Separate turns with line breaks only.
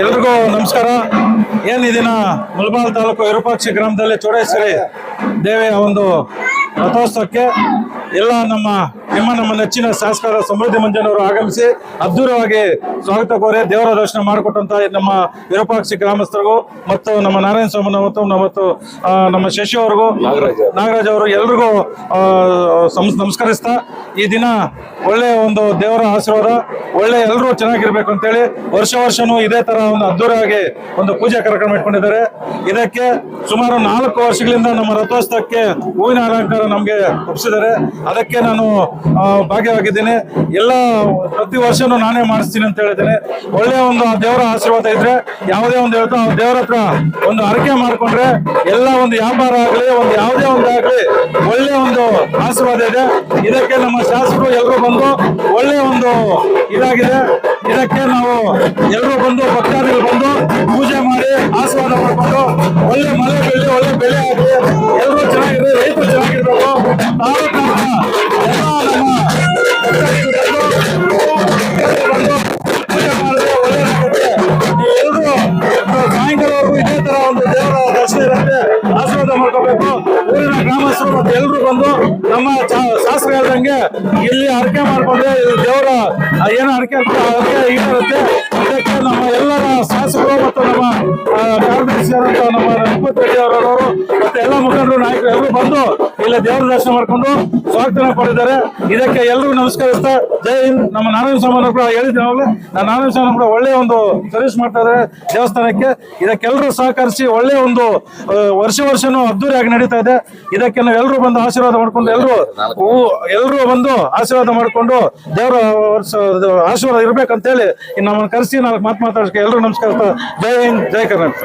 ಎಲ್ರಿಗೂ ನಮಸ್ಕಾರ. ಏನು ದಿನ ಮುಳಬಾಲ್ ತಾಲೂಕು ವಿರೂಪಾಕ್ಷಿ ಗ್ರಾಮದಲ್ಲಿ ಚೋಡೇಶ್ವರಿ ದೇವಿಯ ಒಂದು ರಥೋತ್ಸವಕ್ಕೆ ಎಲ್ಲ ನಮ್ಮ ನಿಮ್ಮ ನಮ್ಮ ನೆಚ್ಚಿನ ಶಾಸಕರ ಸಮೃದ್ಧಿ ಮಂಜನವರು ಆಗಮಿಸಿ ಅದ್ದೂರವಾಗಿ ಸ್ವಾಗತ ಕೋರಿ ದೇವರ ದರ್ಶನ ಮಾಡಿಕೊಟ್ಟಂತ ನಮ್ಮ ವಿರೂಪಾಕ್ಷಿ ಗ್ರಾಮಸ್ಥರಿಗೂ ಮತ್ತು ನಮ್ಮ ನಾರಾಯಣ ಸ್ವಾಮಿ ಮತ್ತು ಮತ್ತು ನಮ್ಮ ಶಶಿ ಅವ್ರಿಗೂ ನಾಗರಾಜ್ ಅವರು. ಎಲ್ರಿಗೂ ನಮಸ್ಕರಿಸ್ತಾ ಈ ದಿನ ಒಳ್ಳೆ ಒಂದು ದೇವರ ಆಶೀರ್ವಾದ ಒಳ್ಳೆ ಎಲ್ಲರೂ ಚೆನ್ನಾಗಿರ್ಬೇಕು ಅಂತೇಳಿ ವರ್ಷ ವರ್ಷನೂ ಇದೇ ತರ ಒಂದು ಅದ್ದೂರಿಯಾಗಿ ಒಂದು ಪೂಜೆ ಕಾರ್ಯಕ್ರಮ ಇಟ್ಕೊಂಡಿದ್ದಾರೆ. ಇದಕ್ಕೆ ಸುಮಾರು ನಾಲ್ಕು ವರ್ಷಗಳಿಂದ ನಮ್ಮ ರಥೋತ್ಸವಕ್ಕೆ ಹೂವಿನ ಅಲಂಕಾರ ನಮಗೆ ಒಪ್ಪಿಸಿದ್ದಾರೆ ಅದಕ್ಕೆ ನಾನು ಭಾಗ್ಯವಾಗಿದ್ದೇನೆ. ಎಲ್ಲ ಪ್ರತಿ ವರ್ಷನೂ ನಾನೇ ಮಾಡಿಸ್ತೀನಿ ಅಂತ ಹೇಳಿದ್ದೀನಿ. ಒಳ್ಳೆಯ ಒಂದು ಆ ದೇವರ ಆಶೀರ್ವಾದ ಇದ್ರೆ, ಯಾವುದೇ ಒಂದು ಹೇಳ್ತಾ ದೇವರ ಹತ್ರ ಒಂದು ಹರಕೆ ಮಾಡಿಕೊಂಡ್ರೆ, ಎಲ್ಲ ಒಂದು ವ್ಯಾಪಾರ ಆಗಲಿ, ಒಂದು ಯಾವುದೇ ಒಂದು ಆಗಲಿ ಒಳ್ಳೆಯ ಒಂದು ಆಶೀರ್ವಾದ ಇದೆ. ಇದಕ್ಕೆ ನಮ್ಮ ಶಾಸಕರು ಎಲ್ಲರೂ ಬಂದು ಒಳ್ಳೆಯ ಒಂದು ಇದಾಗಿದೆ. ಇದಕ್ಕೆ ನಾವು ಎಲ್ಲರೂ ಬಂದು, ಭಕ್ತಾದಿಗಳು ಬಂದು ಪೂಜೆ ಮಾಡಿ ಆಶೀರ್ವಾದ ಮಾಡಿಕೊಂಡು ಒಳ್ಳೆ ಮಳೆ ಬೆಳೆ ಒಳ್ಳೆ ಬೆಳೆ ಆಗಲಿ ಎಲ್ಲರೂ ಚೆನ್ನಾಗಿದೆ ರೈತರು ಚೆನ್ನಾಗಿರ್ಬೇಕು. ತಾಲೂಕಿನ ಇದೇ ತರ ಒಂದು ದೇವರ ದರ್ಶನ ಇರುತ್ತೆ ಆಶೀರ್ವಾದ ಮಾಡ್ಕೋಬೇಕು. ಊರಿನ ಗ್ರಾಮಸ್ಥರು ಮತ್ತೆ ಎಲ್ಲರೂ ಬಂದು ನಮ್ಮ ಶಾಸ್ತ್ರ ಹೇಳ್ದಂಗೆ ಇಲ್ಲಿ ಹರಕೆ ಮಾಡ್ಕೊಂಡ್ರೆ ದೇವರ ಏನು ಅರಕೆ ಇರುತ್ತೆ, ಹರಕೆ ಈಡೇರುತ್ತೆ ಇದಕ್ಕೆ ನಮ್ಮ ಎಲ್ಲರ ಶಾಸಕರು ಮತ್ತು ನಮ್ಮ ಆ, ಕಾರ್ಯದರ್ಶಿಯಾದಂತ ನಮ್ಮ ರೆಡ್ಡಿ ಅವರವರು ಮುಖಂಡರು ನಾಯಕರು, ಎಲ್ಲರೂ ಬಂದು ಇಲ್ಲ ದೇವರ ದರ್ಶನ ಮಾಡ್ಕೊಂಡು ಸ್ವಾಗತನ ಪಡೆದಿದ್ದಾರೆ. ಇದಕ್ಕೆ ಎಲ್ಲರೂ ನಮಸ್ಕರಿಸ್ತಾ ಜೈ ಹಿಂದ್. ನಮ್ಮ ನಾರಾಯಣ ಸ್ವಾಮಿ ಕೂಡ ಹೇಳಿದ್ದೆ ಅವಾಗಲೇ ನಾನು ನಾರಾಯಣ ಸ್ವಾಮಿ ಕೂಡ ಒಳ್ಳೆಯ ಒಂದು ಸರ್ವಿಸ್ ಮಾಡ್ತಾ ಇದ್ದಾರೆ ದೇವಸ್ಥಾನಕ್ಕೆ. ಇದಕ್ಕೆಲ್ಲರೂ ಸಹಕರಿಸಿ ಒಳ್ಳೆಯ ಒಂದು ವರ್ಷ ವರ್ಷನೂ ಅದ್ದೂರಿಯಾಗಿ ನಡೀತಾ ಇದೆ. ಇದಕ್ಕೆ ನಾವು ಎಲ್ಲರೂ ಬಂದು ಆಶೀರ್ವಾದ ಮಾಡ್ಕೊಂಡು ಎಲ್ಲರೂ ಎಲ್ಲರೂ ಬಂದು ಆಶೀರ್ವಾದ ಮಾಡ್ಕೊಂಡು ದೇವರ ವರ್ಷ, ಆಶೀರ್ವಾದ ಇರ್ಬೇಕಂತೇಳಿ ನಮ್ಮನ್ನು ಕರೆಸಿ ನಾಲ್ಕು ಮಾತು ಮಾತಾಡೋಕೆ ಎಲ್ಲರೂ ನಮಸ್ಕರಿಸ್ತಾ ಜೈ ಹಿಂದ್, ಜೈ ಕರ್ನಾಟಕ.